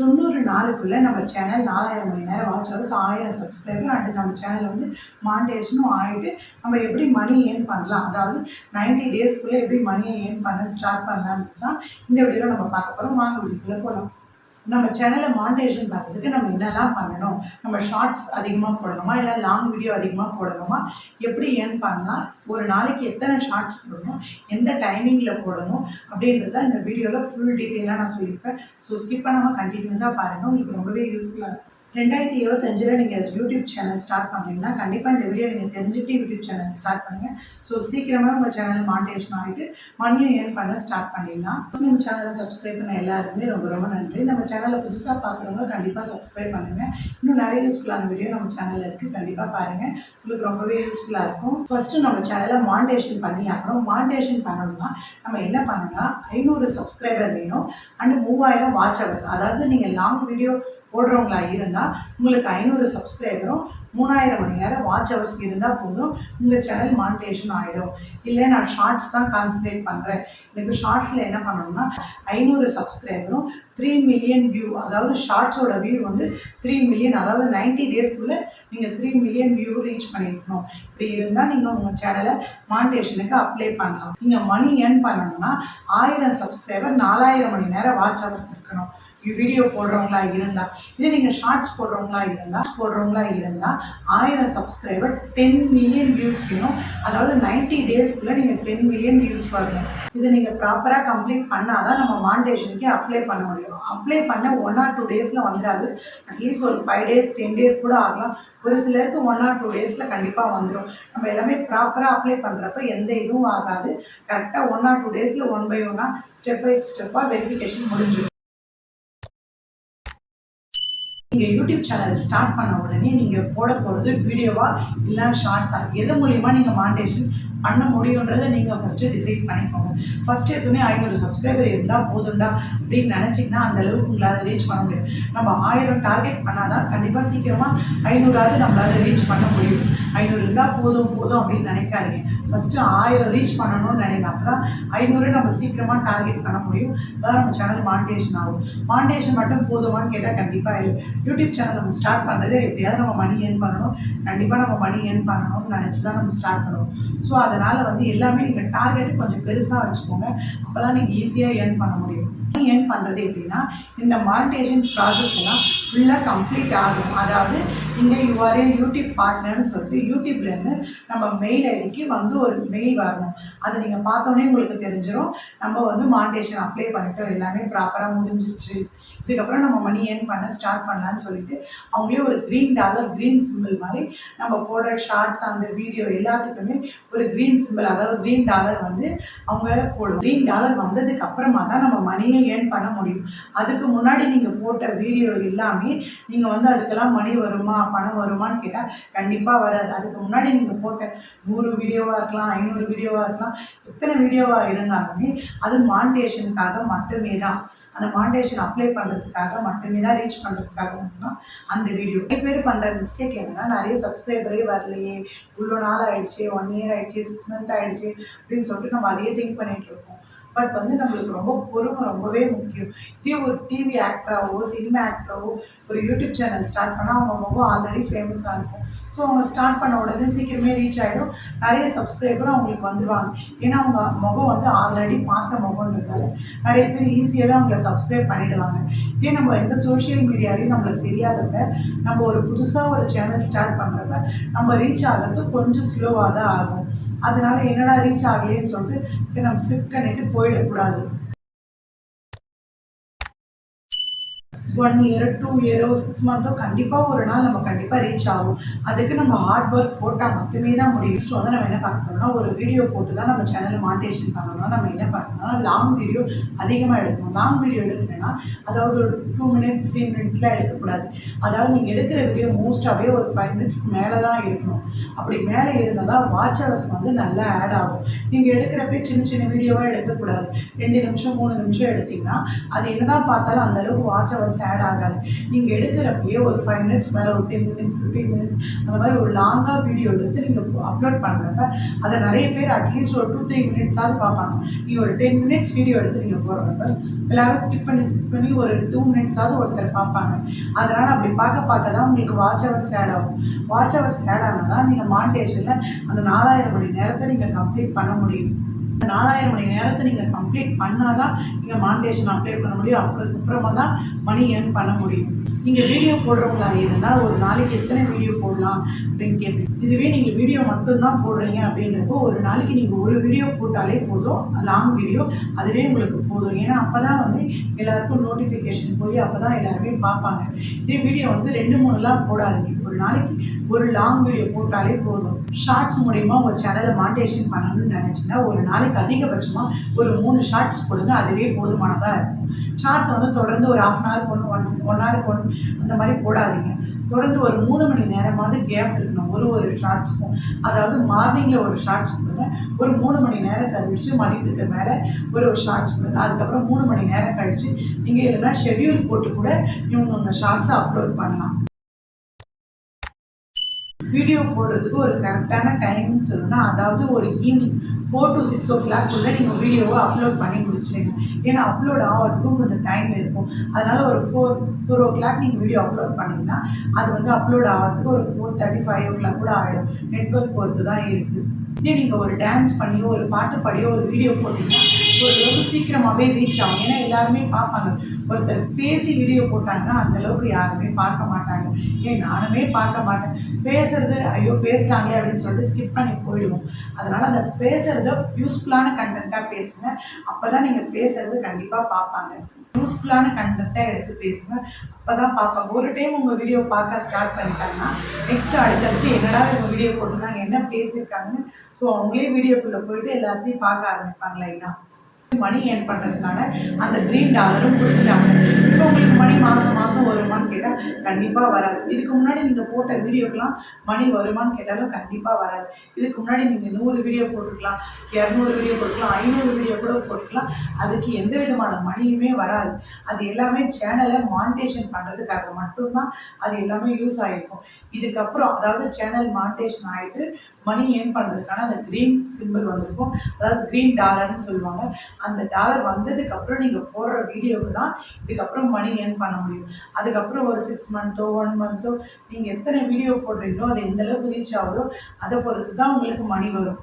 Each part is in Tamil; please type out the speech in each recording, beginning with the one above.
தொண்ணூறு நாளுக்குள்ளே நம்ம சேனல் நாலாயிரம் மணி நேரம் வாட்ச் ஹவர்ஸ் ஆயிரம் சப்ஸ்கிரைபர் அண்ட் நம்ம சேனல் வந்து மாண்டேஷனும் ஆகிட்டு நம்ம எப்படி மணி ஏர்ன் பண்ணலாம்? அதாவது 90 டேஸ்க்குள்ளே எப்படி மணியை ஏர்ன் பண்ண ஸ்டார்ட் பண்ணலான்னு தான் இந்த வீடியோவில் நம்ம பார்க்க போகிறோம் வாங்க வீடியோக்குள்ளே போகலாம் நம்ம சேனலை மாண்டேஷன் பண்ணுறதுக்கு நம்ம என்னெல்லாம் பண்ணணும்? நம்ம ஷார்ட்ஸ் அதிகமாக போடணுமா? இல்லை லாங் வீடியோ அதிகமாக போடணுமா? எப்படி ஏர்ன் பண்ணலாம் ஒரு நாளைக்கு எத்தனை ஷார்ட்ஸ் போடணும்? எந்த டைமிங்கில் போடணும்? அப்படின்றத இந்த வீடியோவில் ஃபுல் டீட்டெயிலாக நான் சொல்லியிருப்பேன். ஸோ ஸ்கிப் பண்ணாமல் கண்டினியூஸாக பாருங்கள் உங்களுக்கு ரொம்பவே யூஸ்ஃபுல்லாக இருக்கும். ரெண்டாயிரத்தி இருபத்தஞ்சில் நீங்கள் யூடியூப் சேனல் ஸ்டார்ட் பண்ணுறீங்கன்னா கண்டிப்பாக இந்த வீடியோ நீங்கள் தெரிஞ்சுட்டு யூடியூப் சேனல் ஸ்டார்ட் பண்ணுங்கள். ஸோ சீக்கிரமாக உங்கள் சேனல் மாண்டேஷன் ஆகிட்டு மணியும் ஏர்ன் பண்ண ஸ்டார்ட் பண்ணிடலாம். நம்ம சேனலை சப்ஸ்கிரைப் பண்ண எல்லாருக்குமே ரொம்ப ரொம்ப நன்றி. நம்ம சேனலை புதுசாக பார்க்குறவங்க கண்டிப்பாக சப்ஸ்கிரைப் பண்ணுங்கள். இன்னும் நிறைய யூஸ்ஃபுல்லான வீடியோ நம்ம சேனலில் இருக்குது. கண்டிப்பாக பாருங்கள். உங்களுக்கு ரொம்பவே யூஸ்ஃபுல்லாக இருக்கும். ஃபஸ்ட்டு நம்ம சேனலை மாண்டேஷன் பண்ணி ஆகணும் மாண்டேஷன் பண்ணணும்னா நம்ம என்ன பண்ணணும்னா ஐநூறு சப்ஸ்கிரைபர் வேணும். அண்ட் மூவாயிரம் வாட்ச் ஹவர்ஸ் அதாவது நீங்கள் லாங் வீடியோ போடுறவங்களா இருந்தால் உங்களுக்கு ஐநூறு சப்ஸ்கிரைபரும் மூணாயிரம் மணி நேரம் வாட்ச் ஹவர்ஸ் இருந்தால் போதும். உங்கள் சேனல் மானிட்டேஷன் ஆகிடும் இல்லை நான் ஷார்ட்ஸ் தான் கான்சன்ட்ரேட் பண்ணுறேன் எனக்கு ஷார்ட்ஸில் என்ன பண்ணணும்னா ஐநூறு சப்ஸ்கிரைபரும் த்ரீ மில்லியன் வியூ அதாவது ஷார்ட்ஸோட வியூ வந்து த்ரீ மில்லியன் அதாவது நைன்ட்டி டேஸ்க்குள்ளே நீங்கள் த்ரீ மில்லியன் வியூ ரீச் பண்ணியிருக்கணும் இப்படி இருந்தால் நீங்கள் உங்கள் சேனலை மானிட்டேஷனுக்கு அப்ளை பண்ணலாம். நீங்கள் மணி ஏர்ன் பண்ணணும்னா ஆயிரம் சப்ஸ்கிரைபர் நாலாயிரம் மணி நேரம் வாட்ச் ஹவர்ஸ் இருக்கணும். வீடியோ போடுறவங்களா இருந்தால் இதே நீங்கள் ஷார்ட்ஸ் போடுறவங்களா இருந்தால் போடுறவங்களா இருந்தால் ஆயிரம் சப்ஸ்கிரைபர் டென் மில்லியன் வியூஸ் வேணும். அதாவது நைன்ட்டி டேஸ்க்குள்ளே நீங்கள் டென் மில்லியன் வியூஸ் வரணும். இதை நீங்கள் ப்ராப்பராக கம்ப்ளீட் பண்ணால் தான் நம்ம மாண்டேஷனுக்கு அப்ளை பண்ண முடியும். அப்ளை பண்ண ஒன் ஆர் டூ டேஸில் வந்துடாது அட்லீஸ்ட் ஒரு ஃபைவ் டேஸ் டென் டேஸ் கூட ஆகலாம். ஒரு சிலருக்கு ஒன் ஆர் டூ டேஸில் கண்டிப்பாக வந்துடும் நம்ம எல்லாமே ப்ராப்பராக அப்ளை பண்ணுறப்ப எந்த இதுவும் ஆகாது. கரெக்டாக ஒன் ஆர் டூ டேஸில் ஒன் பை ஒன்னாக ஸ்டெப் பை ஸ்டெப்பாக வெரிஃபிகேஷன் முடிஞ்சிடும். நீங்கள் யூடியூப் சேனல் ஸ்டார்ட் பண்ண உடனே நீங்கள் போட போகிறது வீடியோவா இல்லை ஷார்ட்ஸா எது மூலிமா நீங்கள் மாண்டேஷன் பண்ண முடியுன்றதை நீங்கள் ஃபஸ்ட்டு டிசைட் பண்ணிக்கோங்க. ஃபஸ்ட்டு எதுவுமே ஐநூறு சப்ஸ்கிரைபர் இருந்தால் போதுண்டா அப்படின்னு நினச்சிங்கன்னா அந்தளவுக்கு உங்களால் ரீச் பண்ண முடியும். நம்ம ஆயிரம் டார்கெட் பண்ணால் தான் கண்டிப்பாக சீக்கிரமாக ஐநூறாவது நம்மளால் ரீச் பண்ண முடியும். ஐநூறு இருந்தால் போதும் போதும் அப்படின்னு நினைக்காதீங்க. ஃபஸ்ட்டு ஆயிரம் ரீச் பண்ணணும்னு நினைங்க. அப்போ தான் ஐநூறு நம்ம சீக்கிரமாக டார்கெட் பண்ண முடியும். அதான் நம்ம சேனல் மாண்டேஷன் ஆகும். மாண்டேஷன் மட்டும் போதுமான்னு கேட்டால் கண்டிப்பாக இல்லை யூடியூப் சேனல் நம்ம ஸ்டார்ட் பண்ணுறது எப்படியாவது நம்ம மணி ஏர்ன் பண்ணணும். கண்டிப்பாக நம்ம மணி ஏர்ன் பண்ணணும்னு நினச்சி தான் நம்ம ஸ்டார்ட் பண்ணுவோம். ஸோ அதனால் வந்து எல்லாமே நீங்கள் டார்கெட் கொஞ்சம் பெருசாக வச்சுக்கோங்க. அப்போ தான் நீங்கள் ஈஸியாக ஏர்ன் பண்ண முடியும். ஏர்ன் பண்ணுறது எப்படின்னா இந்த மானிட்டேஷன் ப்ராசஸ் எல்லாம் ஃபுல்லாக கம்ப்ளீட் ஆகும். அதாவது நீங்கள் இவ்வாறே யூடியூப் பார்ட்னர்னு சொல்லிட்டு யூடியூப்லேருந்து நம்ம மெயில் ஐடிக்கு வந்து ஒரு மெயில் வரணும். அது நீங்கள் பார்த்தோன்னே உங்களுக்கு தெரிஞ்சிடும் நம்ம வந்து மானிட்டேஷன் அப்ளை பண்ணிட்டோம். எல்லாமே ப்ராப்பராக முடிஞ்சிச்சு இதுக்கப்புறம் நம்ம மணி ஏர்ன் பண்ண ஸ்டார்ட் பண்ணலான்னு சொல்லிட்டு அவங்களே ஒரு க்ரீன் டாலர் க்ரீன் சிம்பிள் மாதிரி நம்ம போடுற ஷார்ட்ஸ் அந்த வீடியோ எல்லாத்துக்குமே ஒரு க்ரீன் சிம்பிள் அதாவது க்ரீன் டாலர் வந்து அவங்க போடும். க்ரீன் டாலர் வந்ததுக்கு அப்புறமா தான் நம்ம மணியை ஏர்ன் பண்ண முடியும். அதுக்கு முன்னாடி நீங்கள் போட்ட வீடியோ எல்லாமே நீங்கள் வந்து அதுக்கெல்லாம் மணி வருமா பணம் வருமான்னு கேட்டால் கண்டிப்பாக வராது. அதுக்கு முன்னாடி நீங்கள் போட்ட நூறு வீடியோவாக இருக்கலாம் ஐநூறு வீடியோவாக இருக்கலாம் எத்தனை வீடியோவாக இருந்தாலுமே அது மானிட்டேஷனுக்காக மட்டுமே தான். அந்த மாண்டேஷன் அப்ளை பண்ணுறதுக்காக மட்டுமே தான் ரீச் பண்ணுறதுக்காக மட்டும்தான் அந்த வீடியோ நிறைய பேர் பண்ணுற மிஸ்டேக் என்னன்னா நிறைய சப்ஸ்கிரைபரே வரலையே இவ்வளோ நாள் ஆயிடுச்சு ஒன் இயர் ஆயிடுச்சு சிக்ஸ் மந்த் ஆயிடுச்சு அப்படின்னு சொல்லிட்டு நம்ம அதையே திங்க் பண்ணிட்டு இருக்கோம் பட் வந்து நம்மளுக்கு ரொம்ப பொறுமை ரொம்பவே முக்கியம். இதே ஒரு டிவி ஆக்டராகவோ சினிமா ஆக்டராகவோ ஒரு யூடியூப் சேனல் ஸ்டார்ட் பண்ணால் அவங்க ரொம்ப ஆல்ரெடி ஃபேமஸாக இருக்கும் ஸோ அவங்க ஸ்டார்ட் பண்ண உடனே சீக்கிரமே ரீச் ஆகிடும் நிறைய சப்ஸ்கிரைபரும் அவங்களுக்கு வந்துடுவாங்க ஏன்னா அவங்க முகம் வந்து ஆல்ரெடி பார்த்த முகம்ன்றதால நிறைய பேர் ஈஸியாகவே அவங்கள சப்ஸ்கிரைப் பண்ணிடுவாங்க. இதே நம்ம எந்த சோஷியல் மீடியாலையும் நம்மளுக்கு தெரியாதப்ப நம்ம ஒரு புதுசாக ஒரு சேனல் ஸ்டார்ட் பண்ணுறப்ப நம்ம ரீச் ஆகிறது கொஞ்சம் ஸ்லோவாக தான் ஆகும். அதனால என்னடா ரீச் ஆகலையேன்னு சொல்லிட்டு சரி நம்ம ஸ்லிப் பண்ணிட்டு போயிடக்கூடாது. ஒன் இயர் டூ இயரோ சிக்ஸ் மந்த்தோ கண்டிப்பாக ஒரு நாள் நம்ம கண்டிப்பாக ரீச் ஆகும். அதுக்கு நம்ம ஹார்ட் ஒர்க் போட்டால் மட்டுமே தான் முடியும். நெக்ஸ்ட் வந்து நம்ம என்ன பார்க்கணும்னா ஒரு வீடியோ போட்டு தான் நம்ம சேனலில் மாண்டேஷன் பண்ணணும்னா நம்ம என்ன பண்ணணும்னா லாங் வீடியோ அதிகமாக எடுக்கணும். லாங் வீடியோ எடுக்கணும்னா அதாவது ஒரு டூ மினிட்ஸ் த்ரீ மினிட்ஸ்லாம் எடுக்கக்கூடாது. அதாவது நீங்கள் எடுக்கிற வீடியோ மோஸ்ட்டாகவே ஒரு ஃபைவ் மினிட்ஸ்க்கு மேலே தான் இருக்கணும். அப்படி மேலே இருந்தால் தான் வாட்ச் ஹவர்ஸ் வந்து நல்லா ஆட் ஆகும். நீங்கள் எடுக்கிறப்ப சின்ன சின்ன வீடியோவாக எடுக்கக்கூடாது. ரெண்டு நிமிஷம் மூணு நிமிஷம் எடுத்தீங்கன்னா அது என்னதான் பார்த்தாலும் அந்த அளவுக்கு வாட்ச் ஹவர்ஸ் சேட் ஆகாது. நீங்கள் எடுக்கிறப்பயே ஒரு ஃபைவ் மினிட்ஸ் மேலே ஒரு டென் மினிட்ஸ் ஃபிஃப்டீன் மினிட்ஸ் அந்த மாதிரி ஒரு லாங்காக வீடியோ எடுத்து நீங்கள் அப்லோட் பண்ணுறப்ப அதை நிறைய பேர் அட்லீஸ்ட் ஒரு டூ த்ரீ மினிட்ஸாவது பார்ப்பாங்க. நீங்கள் ஒரு டென் மினிட்ஸ் வீடியோ எடுத்து நீங்கள் போகிறப்ப எல்லோரும் ஸ்கிப் பண்ணி ஸ்கிப் பண்ணி ஒரு டூ மினிட்ஸாவது ஒருத்தர் பார்ப்பாங்க. அதனால் அப்படி பார்க்க பார்க்க தான் உங்களுக்கு வாட்ச் ஹவர்ஸ் சேட் ஆகும். வாட்ச் ஹவர்ஸ் சேட் ஆனால் தான் நீங்கள் மாண்டேஷனில் அந்த நாலாயிரம் மணி நேரத்தை நீங்கள் கம்ப்ளீட் பண்ண முடியும். நாலாயிரம் மணி நேரத்தை நீங்கள் கம்ப்ளீட் பண்ணால் தான் நீங்கள் மாண்டேஷன் அப்ளை பண்ண முடியும். அப்புறமா தான் மணி ஏர்ன் பண்ண முடியும். நீங்கள் வீடியோ போடுறவங்களா இருந்தால் ஒரு நாளைக்கு எத்தனை வீடியோ போடலாம் அப்படின்னு கேட்பீங்க. இதுவே நீங்கள் வீடியோ மட்டும்தான் போடுறீங்க அப்படின்றப்போ ஒரு நாளைக்கு நீங்கள் ஒரு வீடியோ போட்டாலே போதும். லாங் வீடியோ அதுவே உங்களுக்கு போதும். ஏன்னா அப்போ தான் வந்து எல்லாருக்கும் நோட்டிஃபிகேஷன் போய் அப்போ தான் எல்லாருமே பார்ப்பாங்க. இதே வீடியோ வந்து ரெண்டு மூணுலாம் போடாதீங்க. ஒரு நாளைக்கு ஒரு லாங் வீடியோ போட்டாலே போதும். ஷார்ட்ஸ் மூலிமா உங்கள் சேனலை மாண்டேஷன் பண்ணணும்னு நினச்சிங்கன்னா ஒரு நாளைக்கு அதிகபட்சமாக ஒரு மூணு ஷார்ட்ஸ் போடுங்க. அதுவே போதுமானதாக இருக்கும். ஷார்ட்ஸ் வந்து தொடர்ந்து ஒரு half an hour one one one hour one அந்த மாதிரி போடாதீங்க. தொடர்ந்து ஒரு மூணு மணி நேரமாவது கேப் இருக்கணும். ஒரு ஒரு ஷார்ட்ஸ்க்கும் அதாவது மார்னிங்கில் ஒரு ஷார்ட்ஸ் கொடுங்க ஒரு மூணு மணி நேரம் கழிச்சு மதியத்துக்கு மேலே ஒரு ஒரு ஷார்ட்ஸ் கொடுங்க அதுக்கப்புறம் மூணு மணி நேரம் கழித்து நீங்கள் இல்லைன்னா ஷெட்யூல் போட்டு கூட இவங்க உங்கள் ஷார்ட்ஸை அப்லோட் பண்ணலாம். வீடியோ போடுறதுக்கு ஒரு கரெக்டான டைம்னு சொல்லணும்னா அதாவது ஒரு ஈவினிங் ஃபோர் டு சிக்ஸ் ஓ கிளாக்குள்ளே நீங்கள் வீடியோவை அப்லோட் பண்ணி முடிச்சிடுங்க ஏன்னா அப்லோட் ஆகிறதுக்கும் கொஞ்சம் டைம் இருக்கும். அதனால் ஒரு ஃபோர் ஃபோர் ஓ கிளாக் நீங்கள் வீடியோ அப்லோட் பண்ணிங்கன்னா அது வந்து அப்லோட் ஆகிறதுக்கு ஒரு four thirty five o'clock கூட ஆகிடும் நெட்ஒர்க் பொறுத்து தான் இருக்குது இதே நீங்கள் ஒரு டான்ஸ் பண்ணியோ ஒரு பாட்டு பாடியோ ஒரு வீடியோ போட்டிங்கன்னா ஓரளவுக்கு சீக்கிரமாகவே ரீச் ஆகும். ஏன்னா எல்லாருமே பார்ப்பாங்க. ஒருத்தர் பேசி வீடியோ போட்டாங்கன்னா அந்தளவுக்கு யாருமே பார்க்க மாட்டாங்க. ஏன் நானுமே பார்க்க மாட்டேன். பேசுறது ஐயோ பேசுகிறாங்களே அப்படின்னு சொல்லிட்டு ஸ்கிப் பண்ணி போயிடுவோம். அதனால் அந்த பேசுகிறத யூஸ்ஃபுல்லான கண்டென்ட்டாக பேசுங்க. அப்போ தான் நீங்கள் பேசுகிறது கண்டிப்பாக பார்ப்பாங்க. யூஸ்ஃபுல்லான கண்டென்ட்டாக எடுத்து பேசுங்க. அப்போ தான் பார்ப்பாங்க ஒரு டைம் உங்கள் வீடியோ பார்க்க ஸ்டார்ட் பண்ணிட்டாங்கன்னா நெக்ஸ்ட் அடுத்தடுத்து என்னடா இவங்க வீடியோ போட்டிருந்தாங்க என்ன பேசியிருக்காங்கன்னு ஸோ அவங்களே வீடியோக்குள்ளே போயிட்டு எல்லாத்தையும் பார்க்க ஆரம்பிப்பாங்க லைனாக மணி ஏர்ன் பண்ணுறதுக்கான அந்த க்ரீன் டாலரும் கொடுத்துட்டாங்க. இப்போ உங்களுக்கு மணி மாதம் மாதம் வருமானு கேட்டால் கண்டிப்பாக வராது. இதுக்கு முன்னாடி நீங்கள் போட்ட வீடியோக்கெலாம் மணி வருமானு கேட்டாலும் கண்டிப்பாக வராது. இதுக்கு முன்னாடி நீங்கள் நூறு வீடியோ போட்டுக்கலாம் இரநூறு வீடியோ போட்டுக்கலாம் ஐநூறு வீடியோ கூட போட்டுக்கலாம் அதுக்கு எந்த விதமான மணியுமே வராது. அது எல்லாமே சேனலை மானிட்டேஷன் பண்ணுறதுக்காக மட்டும்தான் அது எல்லாமே யூஸ் ஆகிருக்கும் இதுக்கப்புறம் அதாவது சேனல் மானிட்டேஷன் ஆகிட்டு மணி ஏர்ன் பண்ணுறதுக்கான அந்த க்ரீன் சிம்பிள் வந்திருக்கும். அதாவது க்ரீன் டாலர்னு சொல்லுவாங்க. அந்த டாலர் வந்ததுக்கப்புறம் நீங்கள் போடுற வீடியோவுக்கு தான் இதுக்கப்புறம் மணி ஏர்ன் பண்ண முடியும். அதுக்கப்புறம் ஒரு சிக்ஸ் மந்த்தோ ஒன் மந்த்தோ நீங்கள் எத்தனை வீடியோ போடுறீங்களோ அது எந்தளவுக்கு ரீச் ஆகுதோ அதை பொறுத்து தான் உங்களுக்கு மணி வரும்.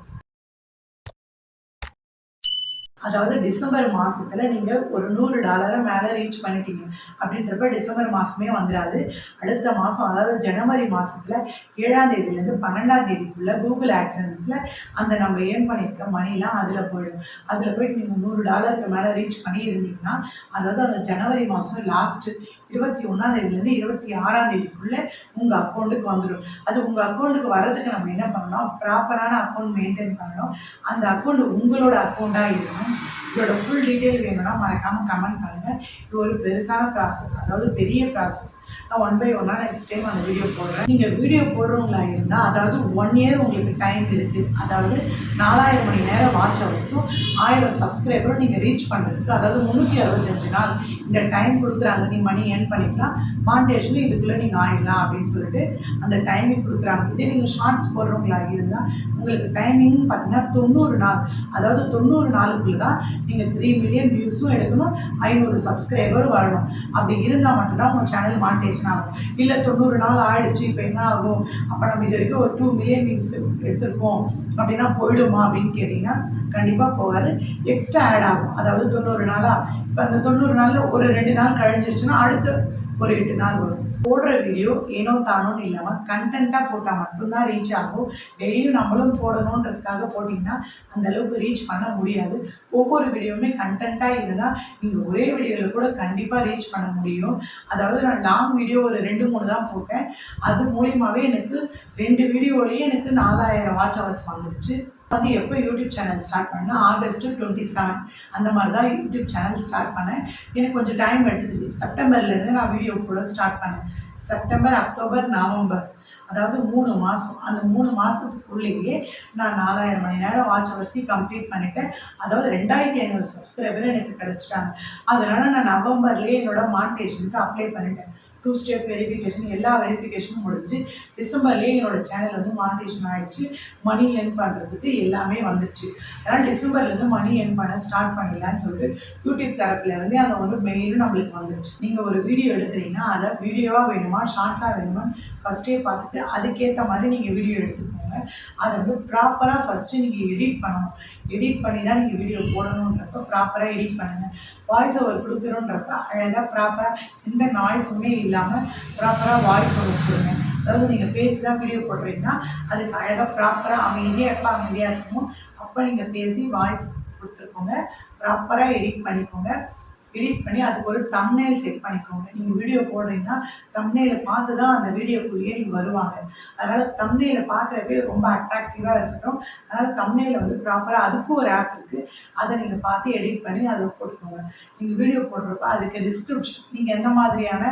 அதாவது டிசம்பர் மாதத்தில் நீங்கள் ஒரு நூறு டாலரை மேலே ரீச் பண்ணிட்டீங்க. அப்படின்றப்ப டிசம்பர் மாதமே வந்துடாது அடுத்த மாதம் அதாவது ஜனவரி மாதத்தில் ஏழாம் தேதியிலேருந்து பன்னெண்டாம் தேதிக்குள்ளே கூகுள் ஆக்சன்ஸில் அந்த நம்ம ஏர்ன் பண்ணியிருக்க மணிலாம் அதில் போயிடும். அதில் போயிட்டு நீங்கள் நூறு டாலருக்கு மேலே ரீச் பண்ணியிருந்தீங்கன்னா அதாவது அந்த ஜனவரி மாதம் லாஸ்ட்டு இருபத்தி ஒன்றாம் தேதியிலேருந்து இருபத்தி ஆறாம் தேதிக்குள்ளே உங்கள் அக்கௌண்ட்டுக்கு வந்துடும் அது உங்கள் அக்கௌண்ட்டுக்கு வர்றதுக்கு நம்ம என்ன பண்ணணும்? ப்ராப்பரான அக்கௌண்ட் மெயின்டைன் பண்ணணும். அந்த அக்கௌண்ட் உங்களோட அக்கௌண்ட்டாக இருக்கணும். இதோட ஃபுல் டீட்டெயில் வேணும்னா மறக்காமல் கமெண்ட் பண்ணுங்கள் இது ஒரு பெருசான ப்ராசஸ் அதாவது பெரிய ப்ராசஸ் நான் ஒன் பை ஒன்னாக நெக்ஸ்ட் டைம் அந்த வீடியோ போடுறேன். நீங்கள் வீடியோ போடுறவங்களா இருந்தால் அதாவது ஒன் இயர் உங்களுக்கு டைம் இருக்குது அதாவது நாலாயிரம் மணி நேரம் வாட்ச் ஹவர்ஸும் ஆயிரம் சப்ஸ்கிரைபரும் நீங்கள் ரீச் பண்ணுறதுக்கு அதாவது முந்நூற்றி அறுபத்தஞ்சு நாள் இந்த டைம் கொடுக்குறாங்க நீ மணி ஏர்ன் பண்ணிக்கலாம். மாண்டேஷனும் இதுக்குள்ளே நீங்கள் ஆயிடலாம் அப்படின்னு சொல்லிட்டு அந்த டைமிங் கொடுக்குறாங்க. இதே நீங்கள் ஷார்ட்ஸ் போடுறவங்களா இருந்தால் உங்களுக்கு டைமிங்னு பார்த்தீங்கன்னா தொண்ணூறு நாள் அதாவது தொண்ணூறு நாளுக்குள்ள தான் நீங்கள் த்ரீ மில்லியன் வியூஸும் எடுக்கணும் ஐநூறு சப்ஸ்கிரைபரும் வரணும். அப்படி இருந்தால் மட்டும்தான் உங்கள் சேனல் மாண்டேஷன் ஆகும். இல்லை தொண்ணூறு நாள் ஆயிடுச்சு இப்போ என்ன ஆகும்? அப்போ நம்ம இது வரைக்கும் ஒரு டூ மில்லியன் வியூஸ் எடுத்திருக்கோம் அப்படின்னா போயிடுமா அப்படின்னு கேட்டிங்கன்னா கண்டிப்பாக போகாது. எக்ஸ்ட்ரா ஆட் ஆகும். அதாவது தொண்ணூறு நாளாக இப்போ அந்த தொண்ணூறு நாளில் ஒரு ரெண்டு நாள் கழிஞ்சிருச்சுன்னா அடுத்து ஒரு எட்டு நாள் வரும். போடுற வீடியோ ஏனோ தானோன்னு இல்லாமல் கண்டென்ட்டாக போட்டால் மட்டும்தான் ரீச் ஆகும். டெய்லியும் நம்மளும் போடணுன்றதுக்காக போட்டிங்கன்னா அந்தளவுக்கு ரீச் பண்ண முடியாது. ஒவ்வொரு வீடியோவுமே கண்டென்ட்டாக இருந்தால் நீங்கள் ஒரே வீடியோவில் கூட கண்டிப்பாக ரீச் பண்ண முடியும். அதாவது நான் லாங் வீடியோ ஒரு ரெண்டு மூணு தான் போட்டேன். அது மூலியமாகவே எனக்கு ரெண்டு வீடியோலேயே எனக்கு நாலாயிரம் வாட்ச் ஹவர்ஸ் வந்துடுச்சு வந்து எப்போ யூடியூப் சேனல் ஸ்டார்ட் பண்ணேன் ஆகஸ்ட் டுவெண்ட்டி செவன் அந்த மாதிரி தான் யூடியூப் சேனல் ஸ்டார்ட் பண்ணேன். எனக்கு கொஞ்சம் டைம் எடுத்துக்கிச்சு. செப்டம்பர்லேருந்து நான் வீடியோ கூட ஸ்டார்ட் பண்ணேன். செப்டம்பர் அக்டோபர் நவம்பர் அதாவது மூணு மாதம் அந்த மூணு மாதத்துக்குள்ளேயே நான் நாலாயிரம் மணி நேரம் வாட்ச் ஹவர்ஸி கம்ப்ளீட் பண்ணிவிட்டேன் அதாவது ரெண்டாயிரத்தி ஐநூறு சப்ஸ்கிரைபர் எனக்கு கிடச்சிட்டாங்க. அதனால் நான் நவம்பர்லேயே என்னோடய மானிட்டேஷனுக்கு அப்ளை பண்ணிட்டேன். டூ ஸ்டெப் வெரிஃபிகேஷன் எல்லா வெரிஃபிகேஷனும் முடிஞ்சு டிசம்பர்லேயே என்னோடய சேனல் வந்து மானிட்டேஷன் ஆகிடுச்சு மணி ஏர்ன் பண்ணுறதுக்கு எல்லாமே வந்துடுச்சு அதனால் டிசம்பர்லேருந்து மணி ஏர்ன் பண்ண ஸ்டார்ட் பண்ணலான்னு சொல்லிட்டு யூடியூப் தரப்பில் வந்து அந்த ஒரு மெயிலும் நம்மளுக்கு வந்துடுச்சு நீங்கள் ஒரு வீடியோ எடுக்கிறீங்கன்னா அதை வீடியோவாக வேணுமா ஷார்ட்ஸாக வேணுமா ஃபஸ்ட்டே பார்த்துட்டு அதுக்கேற்ற மாதிரி நீங்கள் வீடியோ எடுத்துக்கோங்க. அதை வந்து ப்ராப்பராக ஃபஸ்ட்டு நீங்கள் எடிட் பண்ணணும். எடிட் பண்ணி தான் நீங்கள் வீடியோ போடணுன்றப்ப ப்ராப்பராக எடிட் பண்ணுங்கள் வாய்ஸ் ஓவர் கொடுக்குறோன்றப்ப அழகாக ப்ராப்பராக எந்த நாய்ஸுமே இல்லாமல் ப்ராப்பராக வாய்ஸ் ஓவர் கொடுங்க. அதாவது நீங்கள் பேசி தான் வீடியோ போடுறீங்கன்னா அதுக்கு அழகாக ப்ராப்பராக அமைதியாக எப்போ அமைதியாக இருக்குமோ அப்போ நீங்கள் பேசி வாய்ஸ் கொடுத்துருக்கோங்க ப்ராப்பராக எடிட் பண்ணிக்கோங்க. எடிட் பண்ணி அதுக்கு ஒரு தம்ப்நெயில் செட் பண்ணிக்கோங்க. நீங்கள் வீடியோ போடுறீங்கன்னா தம்ப்நெயிலை பார்த்து தான் அந்த வீடியோக்குள்ளேயே நீங்கள் வருவாங்க. அதனால் தம்ப்நெயிலை பார்க்குறப்பே ரொம்ப அட்ராக்டிவாக இருக்கட்டும். அதனால் தம்ப்நெயிலை வந்து ப்ராப்பராக அதுக்கும் ஒரு ஆப் இருக்குது அதை நீங்கள் பார்த்து எடிட் பண்ணி அதை போட்டுக்கோங்க. நீங்கள் வீடியோ போடுறப்ப அதுக்கு டிஸ்கிரிப்ஷன் நீங்கள் எந்த மாதிரியான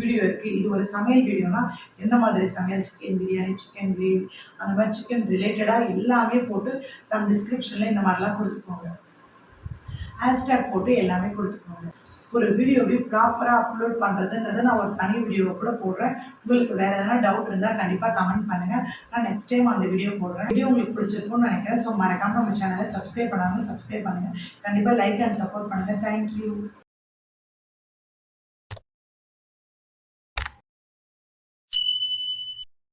வீடியோ இருக்குது இது ஒரு சமையல் வீடியோனா எந்த மாதிரி சமையல்? சிக்கன் பிரியாணி சிக்கன் கிரேவி அந்த மாதிரி சிக்கன் ரிலேட்டடாக எல்லாமே போட்டு நம்ம டிஸ்கிரிப்ஷனில் இந்த மாதிரிலாம் கொடுத்துக்கோங்க. ஹேஷ்டேக் போட்டு எல்லாமே கொடுத்துக்கோங்க. ஒரு வீடியோ எப்படி ப்ராப்பராக அப்லோட் பண்ணுறதுன்றதை நான் ஒரு தனி வீடியோவை கூட போடுறேன். உங்களுக்கு வேறு எதனா டவுட் இருந்தால் கண்டிப்பாக கமெண்ட் பண்ணுங்கள் நான் நெக்ஸ்ட் டைம் அந்த வீடியோ போடுறேன். வீடியோ உங்களுக்கு பிடிச்சிருக்கும்னு நினைக்கிறேன். ஸோ மறக்காமல் நம்ம சேனலை சப்ஸ்கிரைப் பண்ணாமல் சப்ஸ்கிரைப் பண்ணுங்கள் கண்டிப்பாக லைக் அண்ட் சப்போர்ட் பண்ணுங்கள் தேங்க்யூ